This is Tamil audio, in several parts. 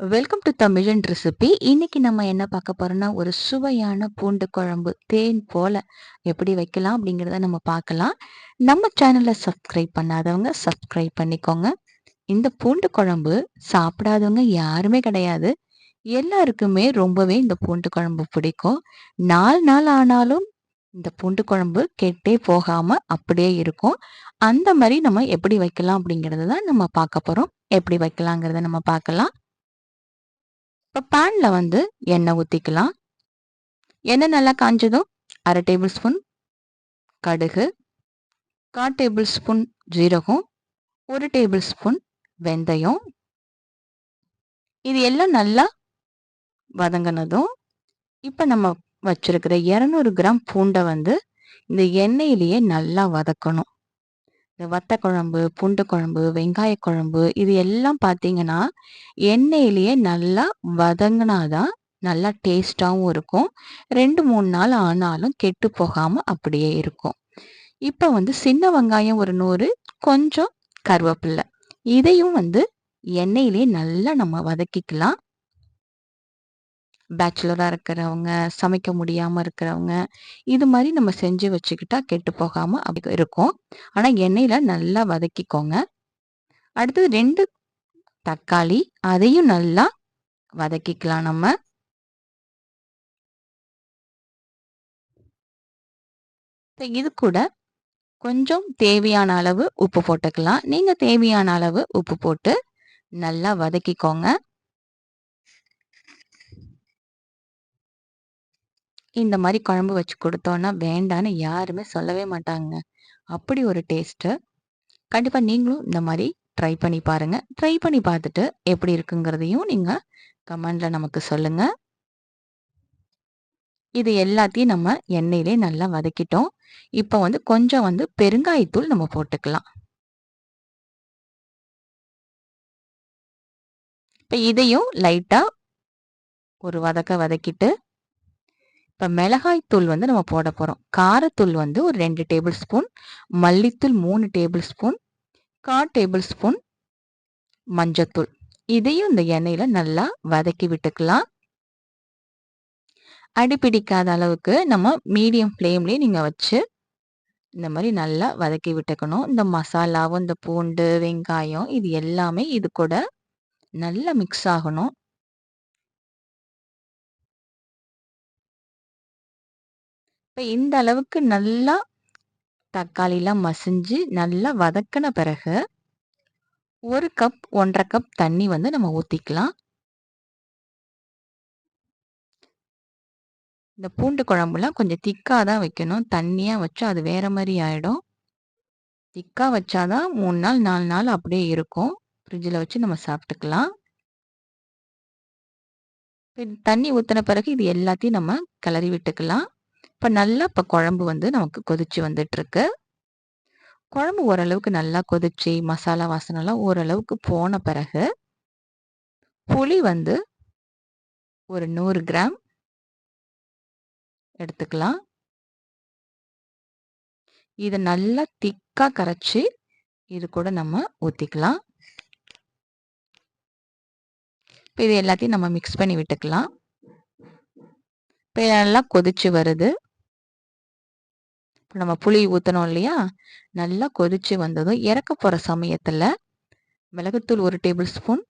வெல்கம் டு தமிழன் ரெசிபி இன்னைக்கு நம்ம என்ன பார்க்க போறோம்னா ஒரு சுவையான பூண்டு குழம்பு தேன் போல எப்படி வைக்கலாம் அப்படிங்கிறத நம்ம பார்க்கலாம். நம்ம சேனலை சப்ஸ்கிரைப் பண்ணாதவங்க சப்ஸ்கிரைப் பண்ணிக்கோங்க. இந்த பூண்டு குழம்பு சாப்பிடாதவங்க யாருமே கிடையாது. எல்லாருக்குமே ரொம்பவே இந்த பூண்டு குழம்பு பிடிக்கும். நாலு நாள் ஆனாலும் இந்த பூண்டு குழம்பு கெட்டே போகாம அப்படியே இருக்கும். அந்த மாதிரி நம்ம எப்படி வைக்கலாம் அப்படிங்கறத தான் நம்ம பார்க்க போறோம். எப்படி வைக்கலாங்கிறத நம்ம பார்க்கலாம். இப்போ பேனில் வந்து எண்ணெய் ஊற்றிக்கலாம் எண்ணெய் நல்லா காஞ்சதும் அரை டேபிள் ஸ்பூன் கடுகு கால் டேபிள் ஸ்பூன் ஜீரகம் ஒரு டேபிள் ஸ்பூன் வெந்தயம். இது எல்லாம் நல்லா வதங்கினதும் இப்போ நம்ம வச்சுருக்கிற இரநூறு கிராம் பூண்டை வந்து இந்த எண்ணெயிலேயே நல்லா வதக்கணும். இந்த வத்த குழம்பு பூண்டு குழம்பு வெங்காய குழம்பு இது எல்லாம் பார்த்தீங்கன்னா எண்ணெயிலேயே நல்லா வதங்கினாதான் நல்லா டேஸ்டாகவும் இருக்கும். ரெண்டு மூணு நாள் ஆனாலும் கெட்டு போகாமல் அப்படியே இருக்கும். இப்போ வந்து சின்ன வெங்காயம் ஒரு நூறு கொஞ்சம் கருவேப்பில்லை. இதையும் வந்து எண்ணெயிலே நல்லா நம்ம வதக்கிக்கலாம். பேச்சுலராக இருக்கிறவங்க சமைக்க முடியாமல் இருக்கிறவங்க இது மாதிரி நம்ம செஞ்சு வச்சுக்கிட்டா கெட்டு போகாமல் அப்படி இருக்கும். ஆனால் எண்ணெயில் நல்லா வதக்கிக்கோங்க. அடுத்தது ரெண்டு தக்காளி அதையும் நல்லா வதக்கிக்கலாம் நம்ம. இது கூட கொஞ்சம் தேவையான அளவு உப்பு போட்டுக்கலாம். நீங்கள் தேவையான அளவு உப்பு போட்டு நல்லா வதக்கிக்கோங்க. இந்த மாதிரி குழம்பு வச்சு கொடுத்தோன்னா வேண்டான்னு யாருமே சொல்லவே மாட்டாங்க. அப்படி ஒரு டேஸ்ட்டு கண்டிப்பாக நீங்களும் இந்த மாதிரி ட்ரை பண்ணி பாருங்கள் ட்ரை பண்ணி பார்த்துட்டு எப்படி இருக்குங்கிறதையும் நீங்கள் கமெண்டில் நமக்கு சொல்லுங்கள் இது எல்லாத்தையும் நம்ம எண்ணெயிலே நல்லா வதக்கிட்டோம். இப்போ வந்து கொஞ்சம் வந்து பெருங்காயத்தூள் நம்ம போட்டுக்கலாம். இப்போ இதையும் லைட்டாக ஒரு வதக்க வதக்கிட்டு இப்போ மிளகாய் தூள் வந்து நம்ம போட போகிறோம் காரத்தூள் வந்து ஒரு ரெண்டு டேபிள் ஸ்பூன் மல்லித்தூள் மூணு டேபிள் ஸ்பூன் கால் டேபிள் ஸ்பூன் மஞ்சத்தூள் இதையும் இந்த எண்ணெயில் நல்லா வதக்கி விட்டுக்கலாம். அடிப்பிடிக்காத அளவுக்கு நம்ம மீடியம் ஃப்ளேம்லேயே நீங்கள் வச்சு இந்த மாதிரி நல்லா வதக்கி விட்டுக்கணும். இந்த மசாலாவும் இந்த பூண்டு வெங்காயம் இது எல்லாமே இது கூட நல்லா மிக்ஸ் ஆகணும். இப்போ இந்த அளவுக்கு நல்லா தக்காளிலாம் மசிஞ்சு நல்லா வதக்கின பிறகு ஒரு கப் ஒன்றரை கப் தண்ணி வந்து நம்ம ஊற்றிக்கலாம் இந்த பூண்டு குழம்புலாம் கொஞ்சம் திக்காக தான் வைக்கணும். தண்ணியாக வச்சா அது வேற மாதிரி ஆகிடும் திக்காக வச்சாதான் மூணு நாள் நாலு நாள் அப்படியே இருக்கும். ஃப்ரிட்ஜில் வச்சு நம்ம சாப்பிட்டுக்கலாம். தண்ணி ஊற்றின பிறகு இது எல்லாத்தையும் நம்ம கிளறி விட்டுக்கலாம். இப்போ நல்லா இப்போ குழம்பு வந்து நமக்கு கொதிச்சு வந்துட்டுருக்கு. குழம்பு ஓரளவுக்கு நல்லா கொதிச்சு மசாலா வாசனைலாம் ஓரளவுக்கு போன பிறகு புளி வந்து ஒரு நூறு கிராம் எடுத்துக்கலாம். இதை நல்லா திக்காக கரைச்சி இது கூட நம்ம ஊற்றிக்கலாம் இப்போ இது எல்லாத்தையும் நம்ம மிக்ஸ் பண்ணி விட்டுக்கலாம். இப்போ நல்லா கொதிச்சு வருது. நம்ம புளி ஊற்றணும் இல்லையா? நல்லா கொதிச்சு வந்ததும் இறக்க போகிற சமயத்தில் மிளகுத்தூள் ஒரு டேபிள் ஸ்பூன்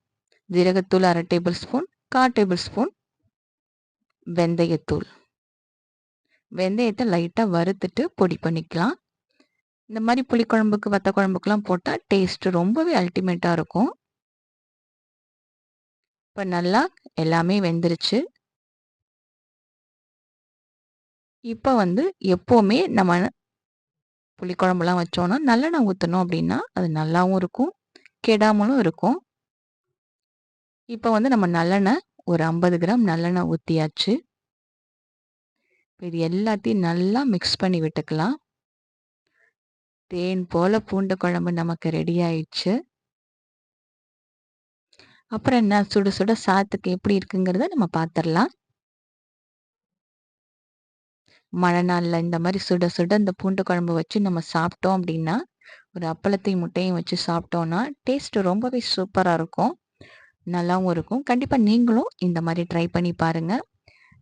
ஜீரகத்தூள் அரை டேபிள் ஸ்பூன் கா டேபிள் ஸ்பூன் வெந்தயத்தூள். வெந்தயத்தை லைட்டாக வறுத்துட்டு பொடி பண்ணிக்கலாம். இந்த மாதிரி புளிக்குழம்புக்கு வத்த குழம்புக்கெலாம் போட்டால் டேஸ்ட்டு ரொம்பவே அல்டிமேட்டாக இருக்கும். இப்போ நல்லா எல்லாமே வெந்துருச்சு. இப்போ வந்து எப்போவுமே நம்ம புளிக்குழம்புலாம் வச்சோன்னா நல்லெண்ணெய் ஊற்றணும் அப்படின்னா அது நல்லாவும் இருக்கும் கெடாமலும் இருக்கும். இப்போ வந்து நம்ம நல்லெண்ணெய் ஒரு ஐம்பது கிராம் நல்லெண்ணெய் ஊற்றியாச்சு இது எல்லாத்தையும் நல்லா மிக்ஸ் பண்ணி விட்டுக்கலாம். தேன் போல பூண்டு குழம்பு நமக்கு ரெடி ஆயிடுச்சு. அப்புறம் என்ன சுட சுட சாத்துக்கு எப்படி இருக்குங்கிறத நம்ம பார்த்துடலாம் மழை நாளில் இந்த மாதிரி சுட சுட இந்த பூண்டு குழம்பு வச்சு நம்ம சாப்பிட்டோம் அப்படின்னா ஒரு அப்பளத்தையும் முட்டையும் வச்சு சாப்பிட்டோன்னா டேஸ்ட்டு ரொம்பவே சூப்பராக இருக்கும் நல்லாவும் இருக்கும். கண்டிப்பாக நீங்களும் இந்த மாதிரி ட்ரை பண்ணி பாருங்க.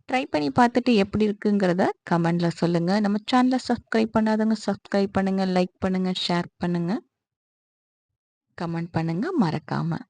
ட்ரை பண்ணி பார்த்துட்டு எப்படி இருக்குங்கிறத கமெண்டில் சொல்லுங்கள் நம்ம சேனலை சப்ஸ்கிரைப் பண்ணாதவங்க சப்ஸ்கிரைப் பண்ணுங்கள் லைக் பண்ணுங்கள் ஷேர் பண்ணுங்கள் கமெண்ட் பண்ணுங்கள் மறக்காமல்